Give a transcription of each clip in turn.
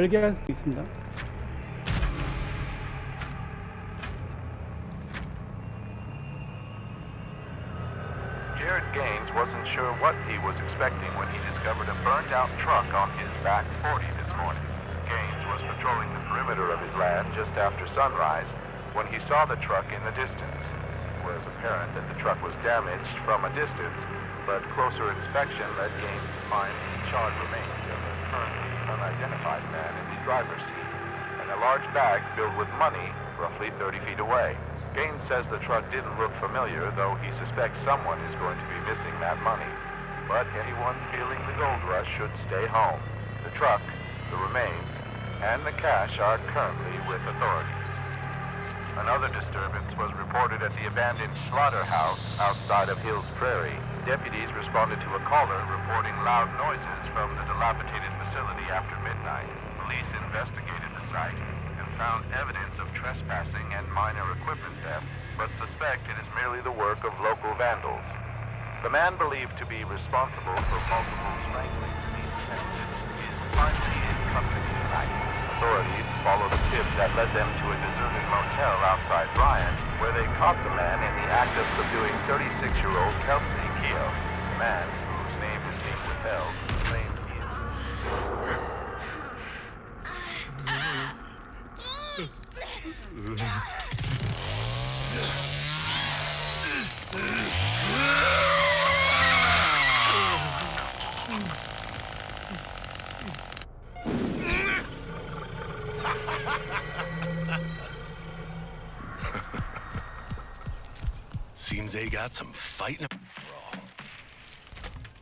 별개할 수 있습니다. Jared Gaines wasn't sure what he was expecting when he discovered a burnt-out truck on his back 40 this morning. Gaines was patrolling the perimeter of his land just after sunrise when he saw the truck in the distance. It was apparent that the truck was damaged from a distance, but closer inspection led Gaines to find the charred remains currently unidentified man in the driver's seat and a large bag filled with money roughly 30 feet away. Gaines says the truck didn't look familiar, though he suspects someone is going to be missing that money. But anyone feeling the gold rush should stay home. The truck, the remains, and the cash are currently with authorities. Another disturbance was reported at the abandoned slaughterhouse outside of Hills Prairie. Deputies responded to a caller reporting loud noises from the dilapidated facility after midnight. Police investigated the site and found evidence of trespassing and minor equipment theft, but suspect it is merely the work of local vandals. The man believed to be responsible for multiple strangling to these tenants is finally in custody tonight. Authorities followed a tip that led them to a deserted motel outside Bryan, where they caught the man in the act of subduing 36-year-old Kelsey Keogh. The man, whose name is being withheld,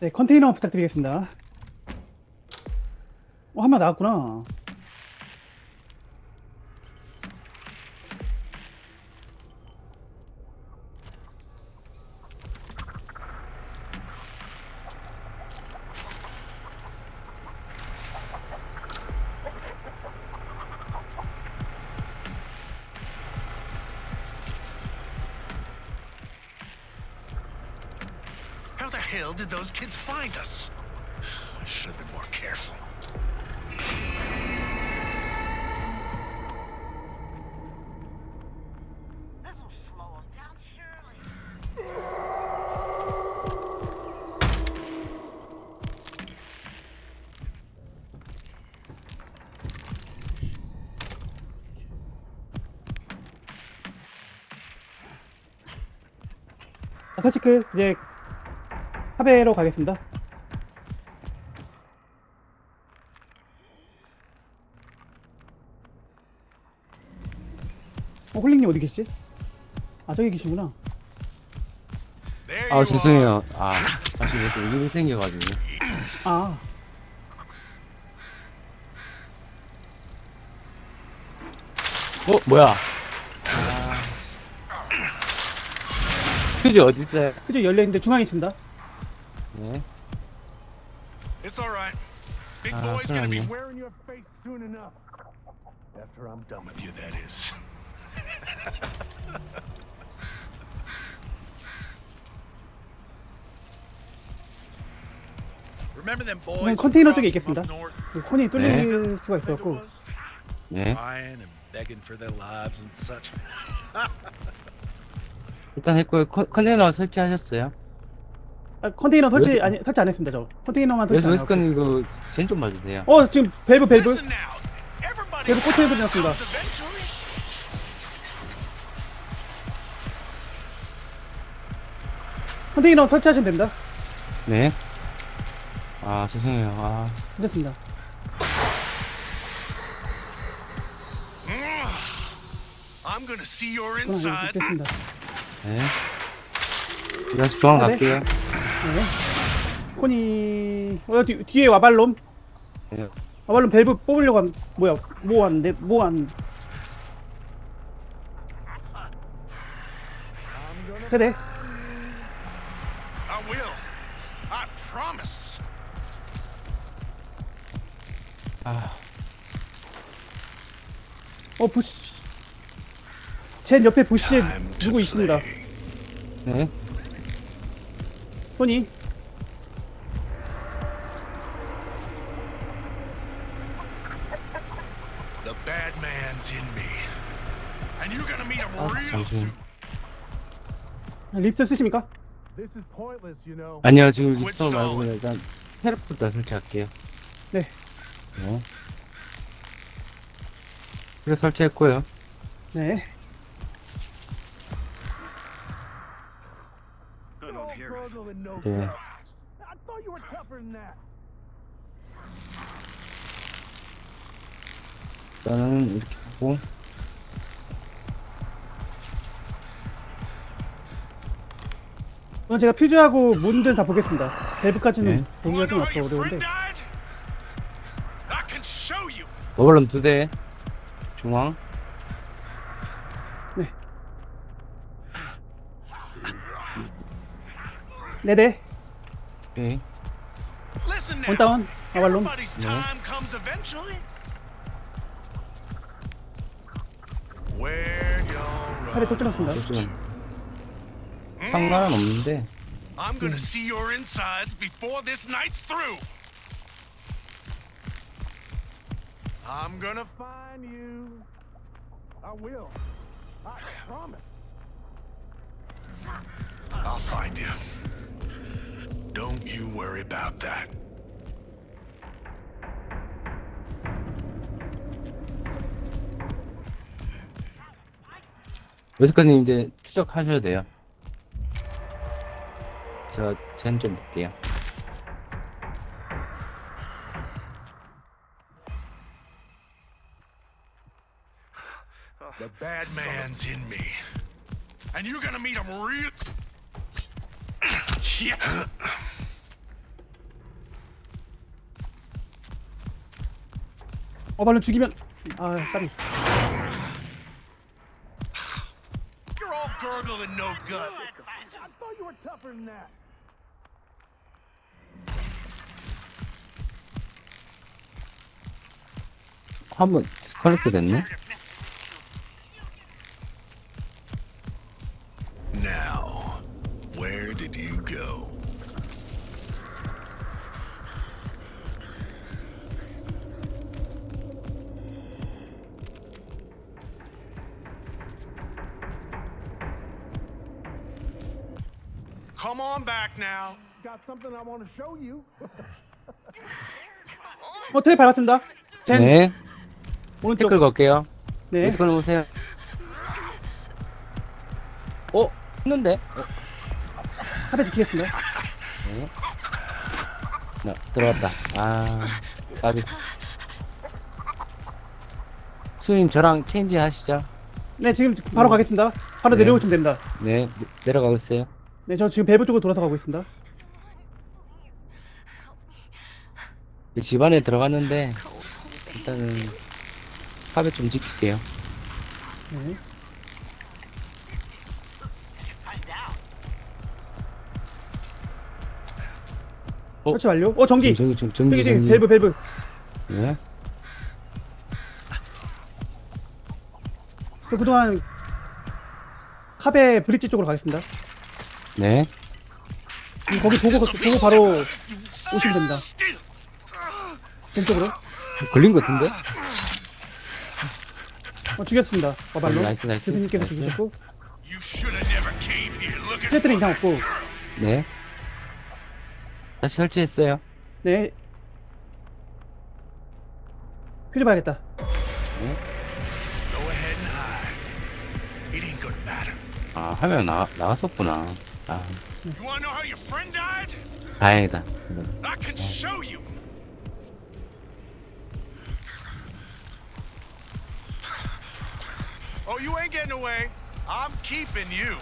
네, 컨테이너 부탁드리겠습니다. 어, 한 명 나왔구나. How the hell did those kids find us? I should have been more careful. 자, 터치크 이제 카베로 가겠습니다. 어, 홀링님 어디 계시지? 아, 저기 계시구나. 아 죄송해요. 아 다시 이렇게 일이 생겨가지고. 아, 어 뭐야? 퓨즈 어디 있어요? 그죠 열려있는데 중앙에 있습니다. 네. It's all right. Big Ah, boy's gonna be sorry. wearing your face soon enough. After I'm done with you, that is. Remember them boys? 그냥 컨테이너 쪽에 crossed 있겠습니다. from up north? 그 콘이 뚫릴 네. 수가 think it 있어갖고. was? 네. Crying and begging for their lives and such. 일단 했고요. 컨- 컨테이너 설치하셨어요? 아, 컨테이너 설치 웨스- 아니 설치 안 했습니다. 저 컨테이너만 설치 그래서 안 했고. 웨스컨 그젠좀 봐주세요. 어, 지금 밸브 밸브. Listen now. Everybody 계속 포트에 붙였습니다. eventually. 컨테이너 설치하시면 됩니다. 네. 아 죄송해요. 아 괜찮습니다. I'm gonna see your 그럼. 됐습니다. 네. 그래서 중앙 아, 네. 갈게요. 네. 코니 어 뒤, 뒤에 와발롬 네. 와발롬 밸브 뽑으려고 한 뭐야 뭐뭐 I will. I promise. 아 어 부시 젠 옆에 부시에 to 누구 있습니다. 네. 코니 bad man's in me. And you're gonna meet him 아, real 잠시만. soon. 립스 쓰십니까? This is pointless, you know. 아니요, 지금 리스터 말고. 일단 테레부터 설치할게요. 네. 네. 그래 설치했고요. 네. That. 일단은 이렇게 하고 오늘 제가 퓨즈하고 문들 다 보겠습니다. 밸브까지는 네. 보기가 좀 your 어려운데. friend died? I can show you. 오버런 두 대. 중앙. 네네. 오케이. Listen now. 원다운. 아발론. Everybody's time comes eventually. Where you're 팔에 또 찔렀습니다. 좀 상관은 없는데 I'm gonna see your insides before this night's through. I'm gonna Find you. I will. I promise. I'll find you. Don't you worry about that. 웨스커님 이제 추적하셔야 돼요. 제가 젠 좀 볼게요. The bad man's in me. And you're gonna meet him real. yeah. 어발론 죽이면 아 까비. You're all gurgle and no gut. I thought you were tougher than that. 한 번 스컬프 됐네? Now, where did you go? Come on back now. Got something I want to show you. 어 트랩 밟았습니다. 젠 네. 오른쪽. 태클 걸게요. 네. 웨스커님 오세요. 어? 했는데? 카페 지키겠습니다. 나 들어갔다. 아, 까비. 수님 저랑 체인지 하시죠. 네 지금 바로 가겠습니다. 바로 네. 내려오시면 됩니다. 네, 내- 내려가고 있어요. 네 저 지금 밸브 쪽으로 돌아서 가고 있습니다. 집 안에 들어갔는데 일단은 탑에 좀 지킬게요. 네. 어? 설치 완료. 어 전기. 좀 저기 전기 저기 전기. 밸브 밸브. 네. 저 그동안 카베 브릿지 쪽으로 가겠습니다. 네. 음, 거기 보고 보고 바로 오시면 됩니다. Still. 젠 쪽으로. 걸린 것 같은데? 어 죽였습니다. 어발로. 음, 나이스, 나이스. 죽으셨고 here looking 제트는 이상 없고. 네. 다시 설치했어요. 네. 필요 봐야겠다. Matter. 아, 화면 나, 나왔었구나. 아, You wanna know how your friend died? 다행이다. I can show you. Oh, you ain't getting away. I'm keeping you.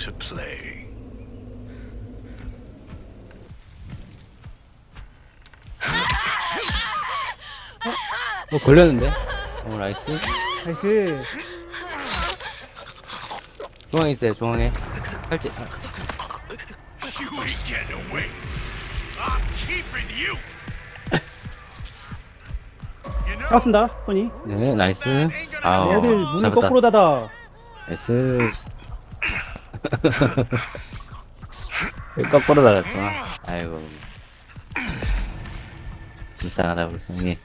To play. 뭐 걸렸는데? 어, 나이스. 나이스. 중앙에 있어요, 중앙에. 설치. 아, You ain't getting away. I'm keeping you. 잡았습니다, 소니. 네, 나이스. 아우, 애들 문을 잡았다. 거꾸로 닫아. 나이스. 거꾸로 닫았구나. 아이고. 불쌍하다, 불쌍해.